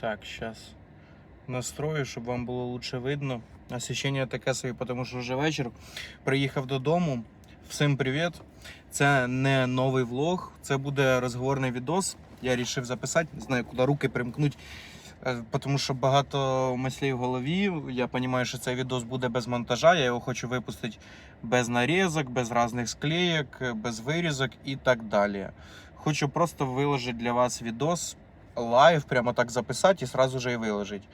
Так, сейчас настрою, щоб вам було лучше видно. Освіщення таке собі, тому що вже вечір. Приїхав додому. Всім привіт. Це не новий влог, це буде розговорний відос. Я вирішив записати, не знаю, куди руки примкнуть. Е, Тому що багато мислів в голові. Я розумію, що цей відос буде без монтажа. Я його хочу випустити без нарізок, без різних склеєк, без вирізок і так далі. Хочу просто виложити для вас відос лайв, прямо так записати і сразу же і виложити.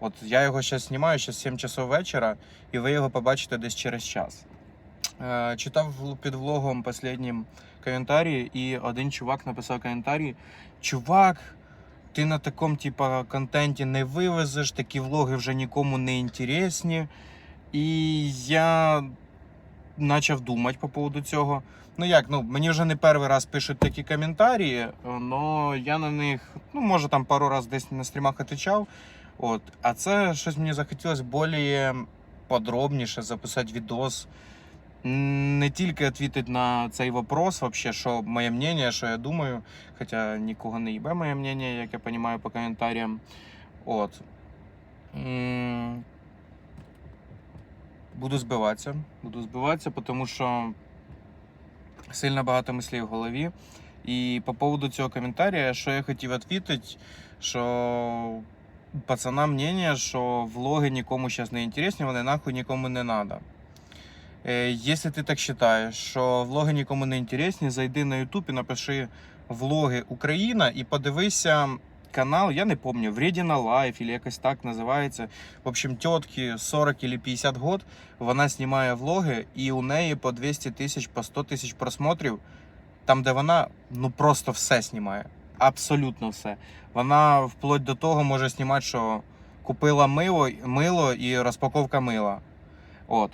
От я його зараз знімаю, зараз 7 часов вечора, і ви його побачите десь через час. Е, читав під влогом останнім коментарі, і один чувак написав коментарі: Чувак, ти на такому типа, контенті не вивезеш, такі влоги вже нікому не інтересні. І я почав думати по поводу цього. Ну як, ну мені вже не перший раз пишуть такі коментарі, але я на них, ну може там пару раз десь на стрімах отвечав. От, а це щось мені захотілося більш подробніше записати відос. Не тільки відповідати на цей вопрос, вообще, що моє мнение, що я думаю. Хоча нікого не їбе моє мнение, як я розумію по коментарям. От. Буду збиватися. Буду збиватися, тому що сильно багато мислів в голові. І по поводу цього коментаря, що я хотів відповідати, що пацанам мнение, що влоги нікому зараз не інтересні, вони нахуй нікому не. Е, Якщо ти так вважаєш, що влоги нікому не інтересні, зайди на YouTube і напиши влоги Україна і подивися канал, я не пам'ятаю, Вредіна Лайф, или якось так називається. В общем, тітки 40 или 50 год, вона знімає влоги, і у неї по 200 тисяч, по 100 тисяч просмотрів, там, де вона ну просто все знімає. Абсолютно все. Вона вплоть до того може знімати, що купила мило, мило і розпаковка мила. От.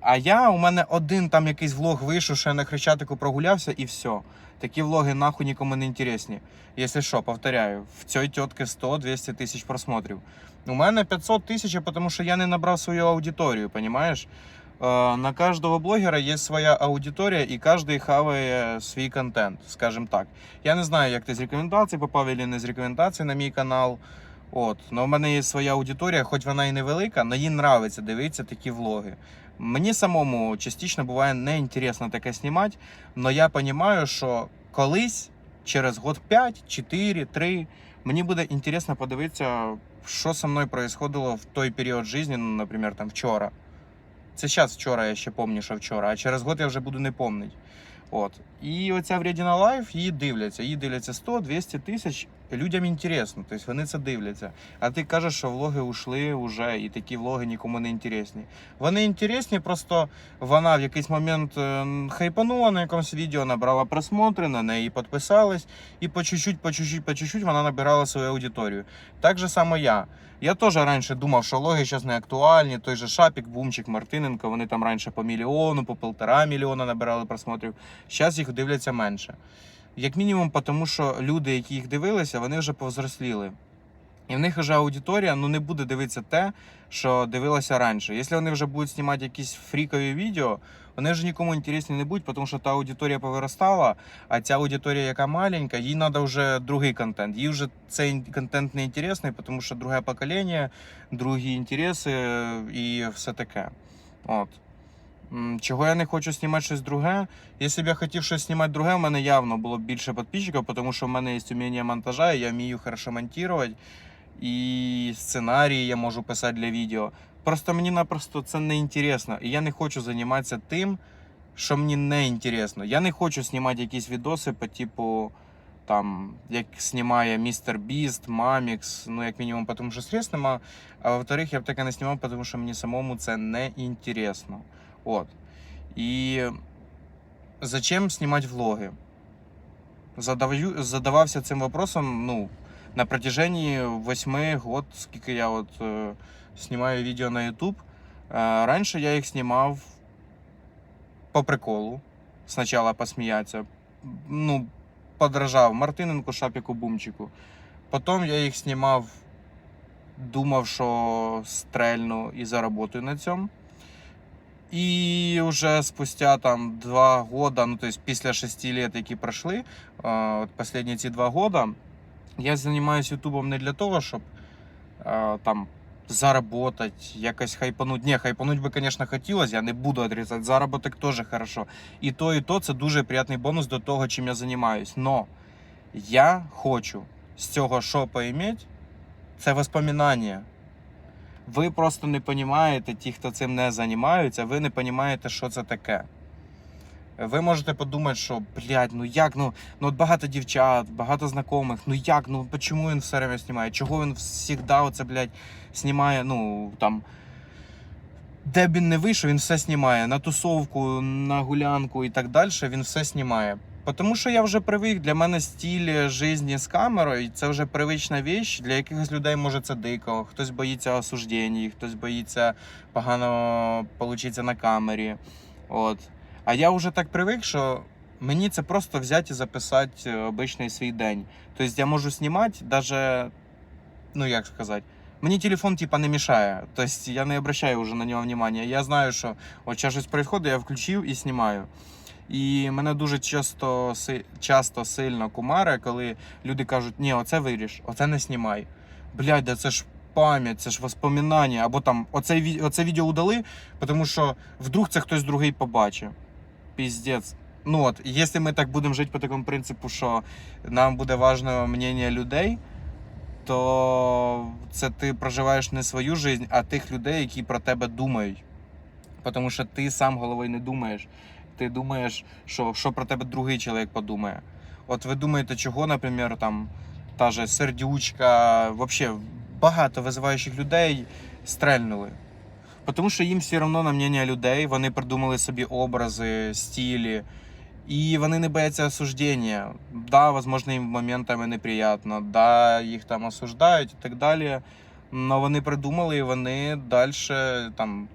А я, у мене один там якийсь влог вийшов, що я на Хрещатику прогулявся і все. Такі влоги нахуй нікому не інтересні. Якщо що, повторяю, в цій тітки 100-200 тисяч просмотрів. У мене 500 тисяч, тому що я не набрав свою аудиторію, понимаєш? Е, На кожного блогера є своя аудиторія, і кожен хаває свій контент, скажімо так. Я не знаю, як ти з рекомендацій попав або не з рекомендацій на мій канал. От, но в мене є своя аудиторія, хоч вона і невелика, але їй нравиться дивитися такі влоги. Мені самому частично буває неінтересно таке знімати, але я розумію, що колись, через год 5, 4, 3, мені буде інтересно подивитися, що зі мною происходило в той період життя, ну, наприклад, там вчора. Це зараз вчора, я ще пам'ятаю, що вчора, а через год я вже буду не пам'ятати. От. І оця вредіна лайф її дивляться. Її дивляться 100-200 тисяч. Людям інтересно, тобто вони це дивляться. А ти кажеш, що влоги ушли вже, і такі влоги нікому не інтересні. Вони інтересні, просто вона в якийсь момент е, хайпанула на якомусь відео, набрала просмотри, на неї підписались, і по чуть-чуть, по чуть-чуть, по чуть-чуть вона набирала свою аудиторію. Так же само я. Я теж раніше думав, що влоги зараз не актуальні. Той же Шапік, Бумчик, Мартиненко, вони там раніше по мільйону, по полтора мільйона набирали просмотрів. Зараз їх дивляться менше. Як мінімум, тому що люди, які їх дивилися, вони вже повзросліли. І в них вже аудиторія ну, не буде дивитися те, що дивилася раніше. Якщо вони вже будуть знімати якісь фрікові відео, вони вже нікому інтересні не будуть, тому що та аудиторія повиростала, а ця аудиторія, яка маленька, їй треба вже другий контент. Їй вже цей контент не інтересний, тому що друге покоління, другі інтереси і все таке. От. Чого я не хочу знімати щось друге? Якщо б я хотів щось знімати друге, в мене явно було б більше підписчиків, тому що в мене є вміння монтажа, і я вмію хорошо монтувати, і сценарії я можу писати для відео. Просто мені напросто це не інтересно. І я не хочу займатися тим, що мені не інтересно. Я не хочу знімати якісь відоси по типу. Там, як знімає містер Біст, Мамікс, ну як мінімум, тому що средств нема. А во-вторых, я б таке не знімав, тому що мені самому це не інтересно. От. І зачем знімати влоги? Задаваю, задавався цим вопросом ну, на протяжении 8 год, скільки я от, е, знімаю відео на YouTube. Е, раніше я їх знімав по приколу. Спочатку посміятися. Ну, подражав Мартиненку, Шапіку, Бумчику. Потім я їх знімав, думав, що стрельну і заработаю на цьому. І вже спустя там два года, ну то есть після шести лет, які пройшли, от останні ці два года, я займаюся Ютубом не для того, щоб там заработать, якось хайпануть. Ні, хайпануть би, звісно, хотілося, я не буду отрицати. Заробіток теж хорошо. І то, і то це дуже приємний бонус до того, чим я займаюсь. Но я хочу з цього що поіметь, це воспоминання. Ви просто не розумієте, ті, хто цим не займаються, ви не розумієте, що це таке. Ви можете подумати, що, блядь, ну як, ну, ну от багато дівчат, багато знайомих, ну як, ну чому він все время знімає? Чого він завжди оце, блядь, знімає, ну там. Де б він не вийшов, він все знімає. На тусовку, на гулянку і так далі, він все знімає. Тому що я вже привик, для мене стиль житті з камерою це вже привична віч. Для якихось людей може це дико, хтось боїться осуждень, хтось боїться погано получиться на камері. От. А я вже так привик, що мені це просто взяти і записати обичний свій день. Тобто я можу знімати, навіть, ну як сказати, мені телефон типа не мішає. Тобто я не обращаю вже на нього внимання. Я знаю, що от щось відбувається, я включив і знімаю. І мене дуже часто, часто сильно кумаре, коли люди кажуть, ні, оце виріж, оце не знімай. Блядь, да це ж пам'ять, це ж воспоминання. Або там оце, оце відео удали, тому що вдруг це хтось другий побачить. Піздець. Ну от, якщо ми так будемо жити по такому принципу, що нам буде важливо мнення людей, то це ти проживаєш не свою життя, а тих людей, які про тебе думають. Тому що ти сам головою не думаєш. Ти думаєш, що, що про тебе другий чоловік подумає. От ви думаєте, чого, наприклад, там та же сердючка, взагалі багато визиваючих людей стрельнули. Тому що їм все одно на мнення людей, вони придумали собі образи, стилі, і вони не бояться осуждення. Да, возможно, їм моментами неприємно, да, їх там осуждають і так далі. Но вони придумали і вони далі там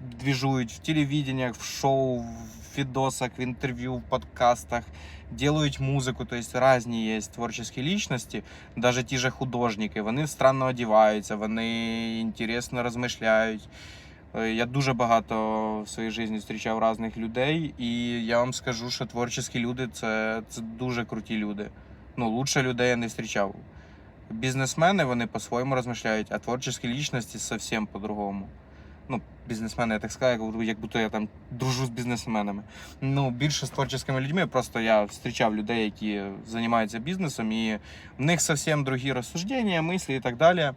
двіжують в телевидениях, в шоу, в відосах, в інтерв'ю, в подкастах, делають музику, то есть різні є творчі лічності, навіть ті же художники, вони странно одягаються, вони інтересно розмишляють. Е, Я дуже багато в своїй житті зустрічав різних людей, і я вам скажу, що творчі люди це, це дуже круті люди. Ну, лучше людей я не зустрічав. Бізнесмени вони по-своєму розмишляють, а творчі лічності зовсім по-другому. Бізнесмени, я так скажу, як будто я там дружу з бізнесменами. Ну, більше з творчими людьми. Просто я зустрічав людей, які займаються бізнесом, і в них зовсім другі розсуждення, мислі і так далі.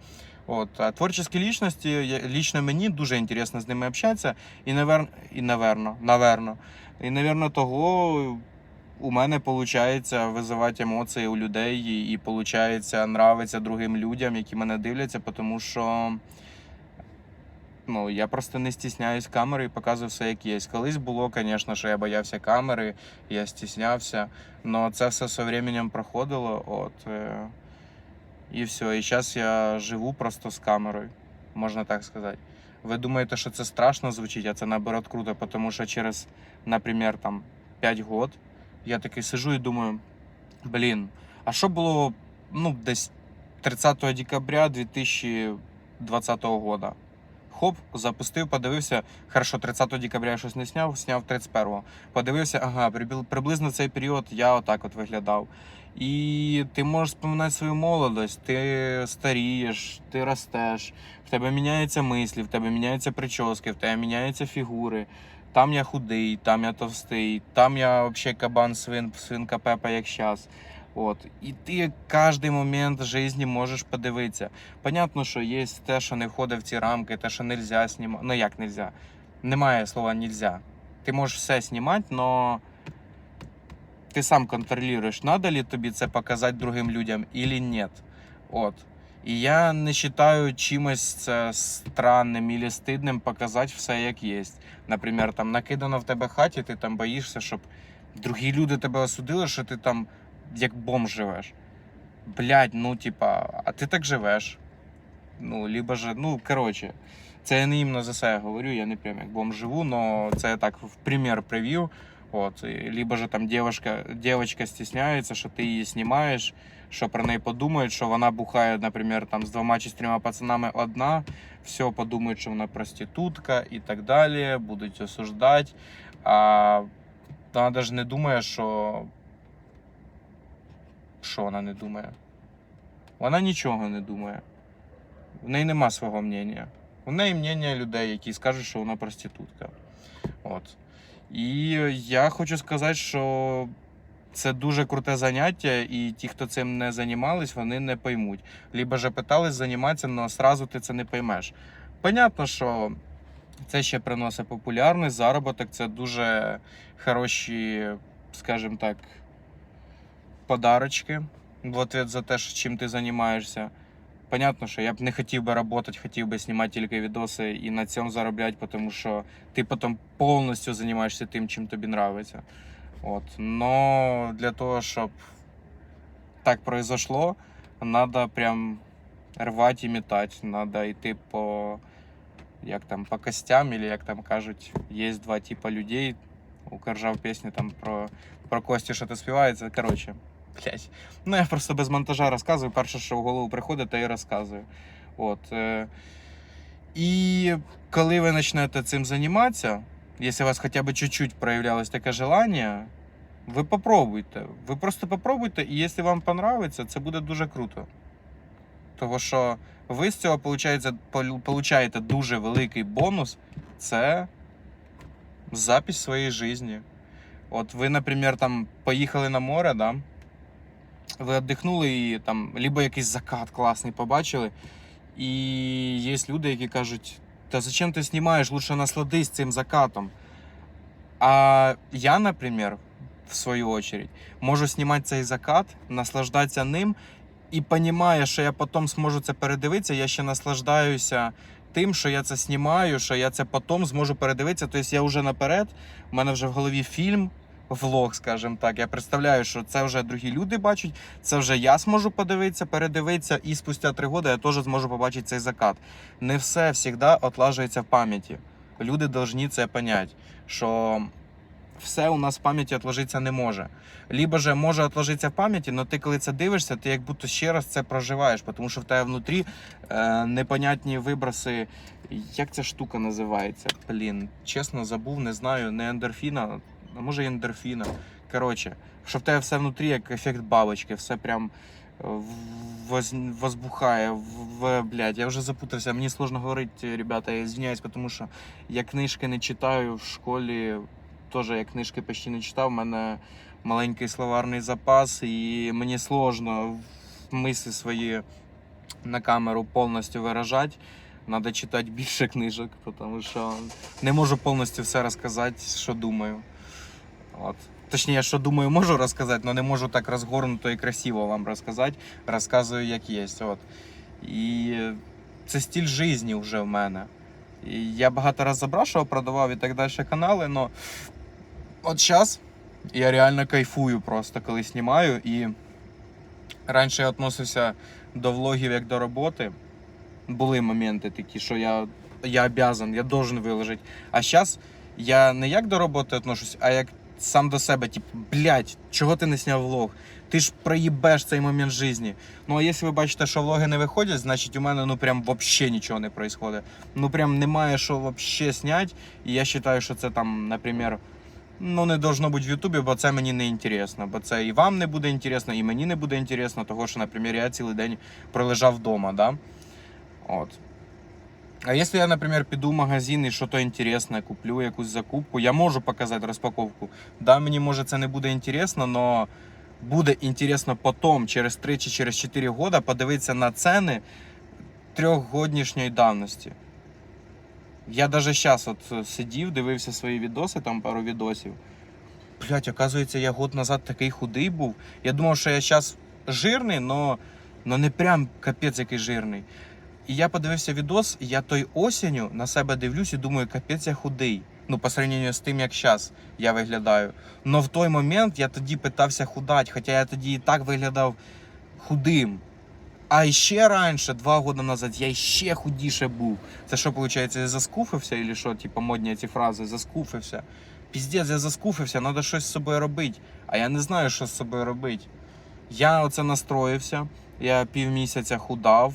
От, а творчі лічності, лічно мені дуже інтересно з ними общатися. І, навер... і наверно, наверно. І, наверно, того у мене виходить визивати емоції у людей і, і виходить нравиться другим людям, які мене дивляться, тому що ну, я просто не стісняюсь камери і показую все, як є. Колись було, звісно, що я боявся камери, я стіснявся, але це все з часом проходило. От, е, і все. І зараз я живу просто з камерою, можна так сказати. Ви думаєте, що це страшно звучить, а це наоборот круто, тому що через, наприклад, там 5 год я такий сижу і думаю, блін, а що було ну, десь 30 декабря 2020 года? Хоп, запустив, подивився. Хорошо, 30 декабря я щось не сняв, сняв 31-го. Подивився, ага, приблизно цей період я отак от виглядав. І ти можеш споминати свою молодость, ти старієш, ти ростеш, в тебе міняються мислі, в тебе міняються прически, в тебе міняються фігури. Там я худий, там я товстий, там я взагалі кабан свин, свинка Пепа, як щас. От. І ти кожен момент житті можеш подивитися. Понятно, що є те, що не входить в ці рамки, те, що нельзя знімати. Ну як нельзя? Немає слова нельзя. Ти можеш все знімати, але ти сам контролюєш, надо ли тобі це показати другим людям или нет. От. І я не вважаю чимось це странним і стидним показати все як є. Наприклад, там накидано в тебе хаті, ти там боїшся, щоб другі люди тебе осудили, що ти там як бомж живеш. Блядь, ну типа, а ти так живеш. Ну, либо же, ну, коротше, це я не іменно за себе говорю, я не прям як бомж живу, но це я так в пример привів. От, либо же там девушка, девочка стесняється, що ти її знімаєш, що про неї подумають, що вона бухає, наприклад, там з двома чи з трьома пацанами одна, все подумають, що вона проститутка і так далі, будуть осуждати. А вона навіть не думає, що. Що вона не думає? Вона нічого не думає. В неї нема свого мнення. У неї мнення людей, які скажуть, що вона проститутка. От. І я хочу сказати, що це дуже круте заняття, і ті, хто цим не займались, вони не поймуть. Либо же питались займатися, але одразу ти це не поймеш. Понятно, що це ще приносить популярність, заробіток, це дуже хороші, скажімо так, подарочки в ответ за те, що чим ти займаєшся. Понятно, що я б не хотів би працювати, хотів би знімати тільки відоси і на цьому заробляти, тому що ти потім повністю займаєшся тим, чим тобі подобається. От. Но для того, щоб так произошло, треба прям рвати і метати. Треба йти по, як там, по костям, или як там кажуть, є два типа людей. У Коржа в пісні там про, про кості що-то співається. Коротше, блядь. Ну я просто без монтажа розказую. Перше, що в голову приходить, то і розказую. От. Е, і коли ви почнете цим займатися, якщо у вас хоча б чуть-чуть проявлялось таке желання, ви попробуйте. Ви просто попробуйте, і якщо вам понравиться, це буде дуже круто. Того що ви з цього получаєте дуже великий бонус це запись своєї житті. От ви, наприклад, там поїхали на море, да? Ви віддихнули і там, либо якийсь закат класний побачили. І є люди, які кажуть, та зачем ти знімаєш, лучше насладись цим закатом. А я, наприклад, в свою очередь, можу знімати цей закат, наслаждатися ним, і розумію, що я потім зможу це передивитися, я ще наслаждаюся тим, що я це знімаю, що я це потім зможу передивитися. Тобто я вже наперед, в мене вже в голові фільм, влог, скажімо так. Я представляю, що це вже другі люди бачать, це вже я зможу подивитися, передивитися, і спустя три роки я теж зможу побачити цей закат. Не все завжди отлажується в пам'яті. Люди повинні це поняти, що все у нас в пам'яті отложитися не може. Либо же може отложитися в пам'яті, але ти коли це дивишся, ти як будто ще раз це проживаєш, тому що в тебе внутрі е, непонятні виброси. Як ця штука називається? Блін, чесно забув, не знаю, не ендорфіна, а може і ендорфіна. Коротше, що в тебе все внутрі як ефект бабочки, все прям е, воз, возбухає, в, блядь, я вже запутався, мені сложно говорити, ребята, я извиняюсь, тому що я книжки не читаю в школі, теж я книжки почти не читав, у мене маленький словарний запас, і мені сложно мислі свої на камеру повністю виражати. Надо читати більше книжок, тому що не можу повністю все розказати, що думаю. От. Точніше, що думаю, можу розказати, але не можу так розгорнуто і красиво вам розказати. Розказую, як є. От. І це стиль життя вже в мене. І я багато разів запрашував, продавав і так далі канали, але от зараз я реально кайфую просто, коли знімаю. І раніше я відносився до влогів як до роботи. Були моменти такі, що я, я обязан, я должен виложити. А зараз я не як до роботи відношусь, а як сам до себе, типу, блядь, чого ти не зняв влог? Ти ж проїбеш цей момент житті. Ну а якщо ви бачите, що влоги не виходять, значить у мене ну прям вообще нічого не відбувається. Ну прям немає що вообще зняти. І я вважаю, що це там, наприклад, ну не должно бути в Ютубі, бо це мені не інтересно. Бо це і вам не буде інтересно, і мені не буде інтересно, того що, наприклад, я цілий день пролежав вдома, да? От. А якщо я, наприклад, піду в магазин і щось інтересне куплю, якусь закупку, я можу показати розпаковку. Да, мені може це не буде інтересно, але буде інтересно потім, через 3 чи через 4 роки, подивитися на ціни трьохгоднішньої давності. Я навіть зараз от е, сидів, дивився свої відоси, там пару відосів. Блять, оказується, я год назад такий худий був. Я думав, що я зараз жирний, но не прям капець який жирний. І я подивився відос, я той осінню на себе дивлюсь і думаю, капець я худий. Ну, по сравнению з тим, як зараз я виглядаю. Но в той момент я тоді питався худати, хоча я тоді і так виглядав худим. А ще раніше, два роки назад, я ще худіше був. Це що, виходить, я заскуфився, або що, типу, модні ці фрази, заскуфився. Піздець, я заскуфився, треба щось з собою робити. А я не знаю, що з собою робити. Я оце настроївся, я півмісяця худав,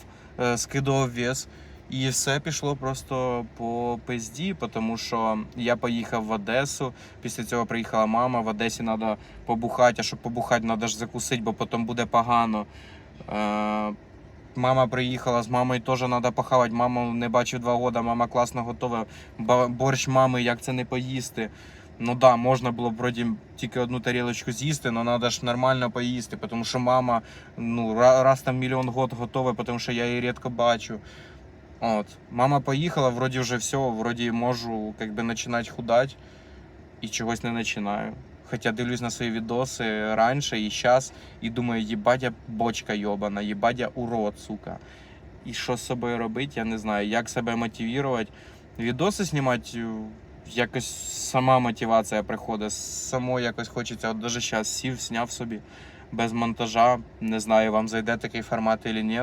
скидував вес. І все пішло просто по пизді, тому що я поїхав в Одесу. Після цього приїхала мама. В Одесі треба побухати, а щоб побухати, треба ж закусити, бо потім буде погано. Е, мама приїхала, з мамою теж треба похавати. Маму не бачив два роки, мама класно готова. Борщ мами, як це не поїсти. Ну да, можна було вроді тільки одну тарілочку з'їсти, але треба ж нормально поїсти, тому що мама ну, раз там мільйон год готова, тому що я її рідко бачу. От. Мама поїхала, вроді вже все, вроді можу как би, починати худати і чогось не починаю. Хоча дивлюсь на свої відоси раніше і зараз, і думаю, їбать я бочка йобана, їбать я урод, сука. І що з собою робити, я не знаю. Як себе мотивувати. Відоси знімати якось сама мотивація приходить. Само якось хочеться. От даже зараз сів, зняв собі без монтажа. Не знаю, вам зайде такий формат чи ні.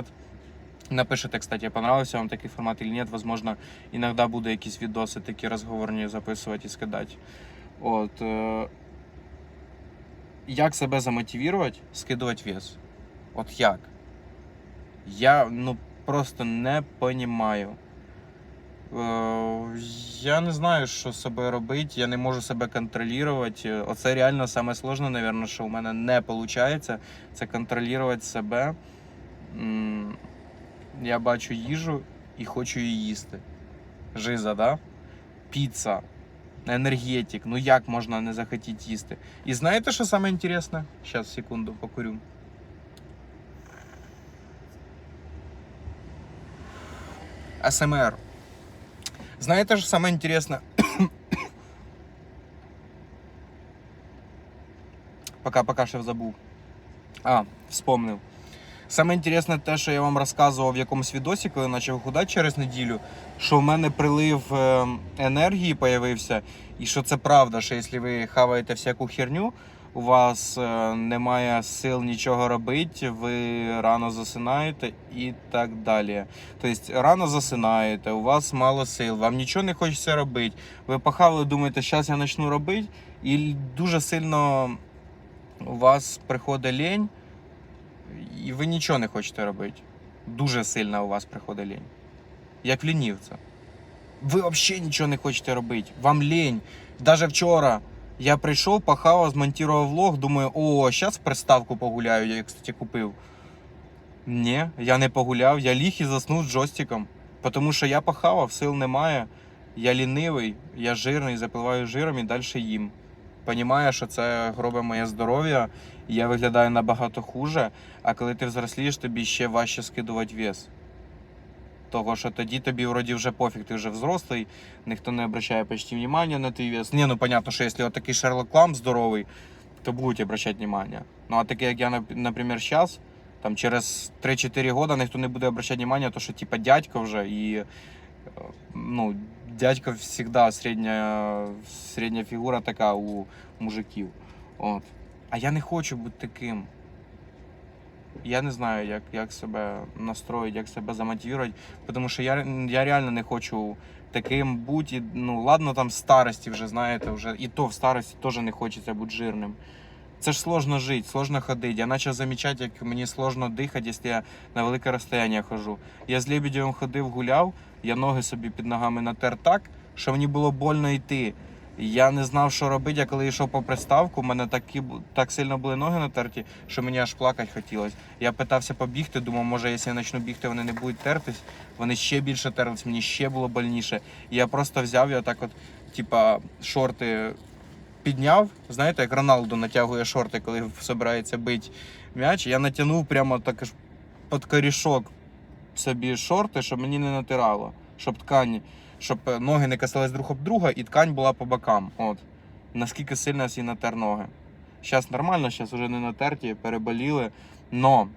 Напишите, кстати, понравился вам такий формат или нет. Возможно, иногда буду якісь відоси такі розговорні записувати і скидати. От. Як себе замотивувати, скидувати вес? От як? Я ну просто не понімаю. Е, я не знаю, що з собою робити, я не можу себе контролювати. Оце реально саме сложне, напевно, що у мене не виходить. Це контролювати себе. Я бачу їжу і хочу її їсти. Жиза, да? Піца, енергетик. Ну як можна не захотіти їсти? І знаєте, що саме інтересне? Зараз, секунду, покурю. СМР. Знаєте, що саме інтересне? пока, пока ще забув. А, вспомнив. Саме інтересне те, що я вам розказував в якомусь відосі, коли почав худати через неділю, що в мене прилив е, енергії появився, і що це правда, що якщо ви хаваєте всяку херню, у вас е, немає сил нічого робити, ви рано засинаєте і так далі. Тобто рано засинаєте, у вас мало сил, вам нічого не хочеться робити. Ви похавали, думаєте, зараз я почну робити, і дуже сильно у вас приходить лінь, і ви нічого не хочете робити. Дуже сильно у вас приходить лінь. Як лінівця. Ви взагалі нічого не хочете робити. Вам лінь. Даже вчора я прийшов, похавав, змонтував влог, думаю, о, зараз приставку погуляю, я її, кстати, купив. Ні, я не погуляв, я ліг і заснув з джойстиком. Тому що я похавав, сил немає. Я лінивий, я жирний, запиваю жиром і далі їм. Понімаю, що це гробить моє здоров'я, я виглядаю набагато хуже, а коли ти взрослієш, тобі ще важче скидувати вес. Того, що тоді тобі вроді вже пофіг, ти вже взрослий, ніхто не обращає почти внимания на твій вес. Ні, ну понятно, що якщо такий Шерлок Ламп здоровий, то будуть обращати внимание. Ну а такий, як я, наприклад, зараз, там через 3-4 года ніхто не буде обращати внимание, то що типа дядько вже і е, ну, дядько всегда середня, середня фігура така у мужиків. От. А я не хочу бути таким. Я не знаю, як, як себе настроїти, як себе замотивувати, тому що я, я реально не хочу таким бути. Ну, ладно, там старості вже, знаєте, вже і то в старості теж не хочеться бути жирним. Це ж сложно жити, сложно ходити. Я почав замічати, як мені сложно дихати, якщо я на велике розстояння хожу. Я з Лебедєвим ходив, гуляв, я ноги собі під ногами натер так, що мені було больно йти. Я не знав, що робити, я коли йшов по приставку, у мене такі, так сильно були ноги натерті, що мені аж плакати хотілося. Я питався побігти, думав, може, якщо я почну бігти, вони не будуть тертись. Вони ще більше терлись, мені ще було больніше. І я просто взяв і отак от, типа, шорти підняв. Знаєте, як Роналду натягує шорти, коли збирається бити м'яч. Я натягнув прямо так під корішок собі шорти, щоб мені не натирало, щоб ткань, щоб е, ноги не касались друг об друга і ткань була по бокам. От. Наскільки сильно я натер ноги. Зараз нормально, зараз вже не натерті, переболіли. Но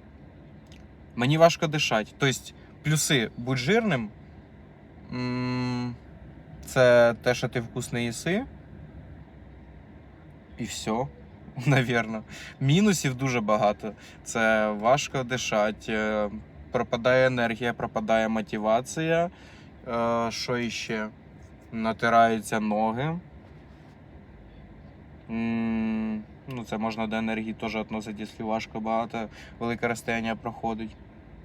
мені важко дишати. Тобто, плюси будь жирним. Це те, що ти вкусно їси. І все, навірно. Мінусів дуже багато. Це важко дишати, е, пропадає енергія, пропадає мотивація. Е, Що іще? Натираються ноги. Ну, це можна до енергії теж відносити, якщо важко багато, велике розстояння проходить.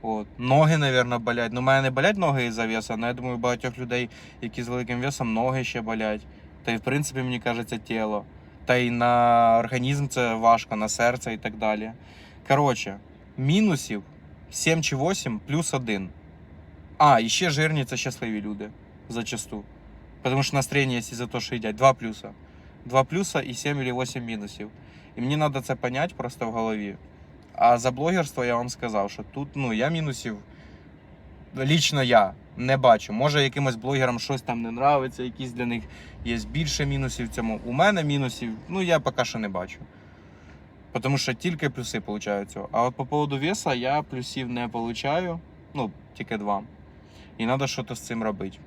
От. Ноги, мабуть, болять. Ну, у мене не болять ноги із-за веса, але я думаю, у багатьох людей, які з великим весом, ноги ще болять. Та й в принципі, мені кажеться, тіло. Та й на організм це важко, на серце і так далі. Коротше, мінусів 7 чи 8 плюс 1. А, і ще жирні це щасливі люди. Зачасту. Потому що настроєння є за те, що їдять. Два плюса. Два плюса і 7 или 8 мінусів. І мені треба це понять просто в голові. А за блогерство я вам сказав, що тут ну, я мінусів лічно я не бачу. Може, якимось блогерам щось там не нравиться, якісь для них є більше мінусів в цьому. У мене мінусів, ну я поки що не бачу. Тому що тільки плюси получаю. А от по поводу веса я плюсів не получаю. Ну, тільки два. І треба щось з цим робити.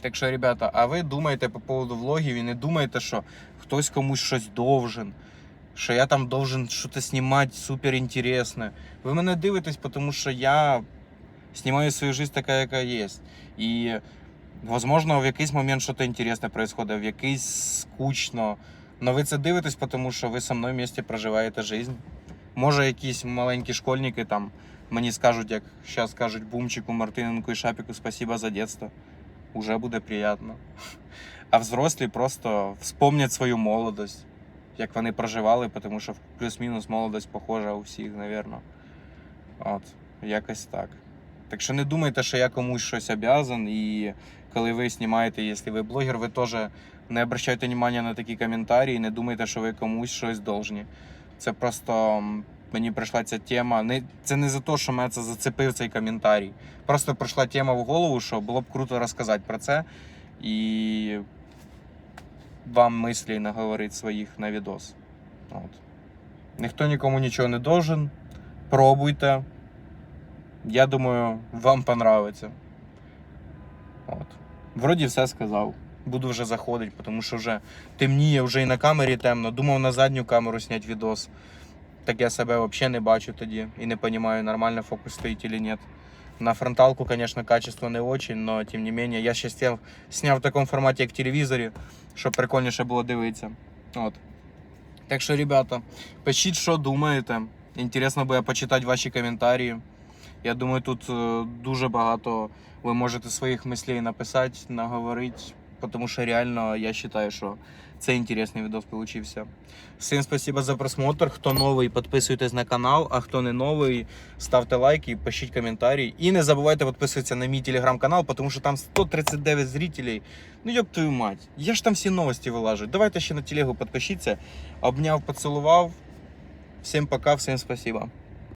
Так що, ребята, а ви думаєте по поводу влогів і не думаєте, що хтось комусь щось должен, що я там должен щось знімати супер інтересне. Ви мене дивитесь, тому що я знімаю свою жизнь така, яка є. І, возможно, в якийсь момент щось інтересне происходит, в якийсь скучно. Но ви це дивитесь, тому що ви со мною вместе проживаєте жизнь. Може, якісь маленькі школьники там мені скажуть, як зараз кажуть Бумчику, Мартиненку і Шапіку, спасибо за дитинство. Уже буде приємно. А взрослі просто вспомнять свою молодость, як вони проживали, тому що плюс-мінус молодость похожа у всіх, напевно. От, якось так. Так що не думайте, що я комусь щось обязан, і коли ви знімаєте, якщо ви блогер, ви теж не обращайте внимання на такі коментарі, не думайте, що ви комусь щось должні. Це просто мені прийшла ця тема. Не, це не за те, що мене це зацепив цей коментарій. Просто прийшла тема в голову, що було б круто розказати про це і вам мислі наговорити своїх на відос. От. Ніхто нікому нічого не должен. Пробуйте. Я думаю, вам понравиться. От. Вроді все сказав. Буду вже заходити, тому що вже темніє, вже і на камері темно. Думав на задню камеру зняти відос. Так я себе взагалі не бачу тоді і не розумію, нормально фокус стоїть чи ні. На фронталку, конечно, качество не очень, но тем не менее, я ще сняв, сняв в такому форматі, як в телевізорі, щоб прикольніше було дивитися. От. Так що, ребята, пишіть, що думаєте. Інтересно буде почитати ваші коментарі. Я думаю, тут е, дуже багато ви можете своїх мислей написати, наговорити, тому що реально я вважаю, що це інтересний відос получився. Всім спасибо за просмотр. Хто новий, підписуйтесь на канал, а хто не новий, ставте лайки, пишіть коментарі. І не забувайте підписуватися на мій телеграм-канал, тому що там 139 зрителей. Ну йоб твою мать. Я ж там всі новості вилажу. Давайте ще на телегу підпишіться. Обняв, поцілував. Всім пока, всім спасибо.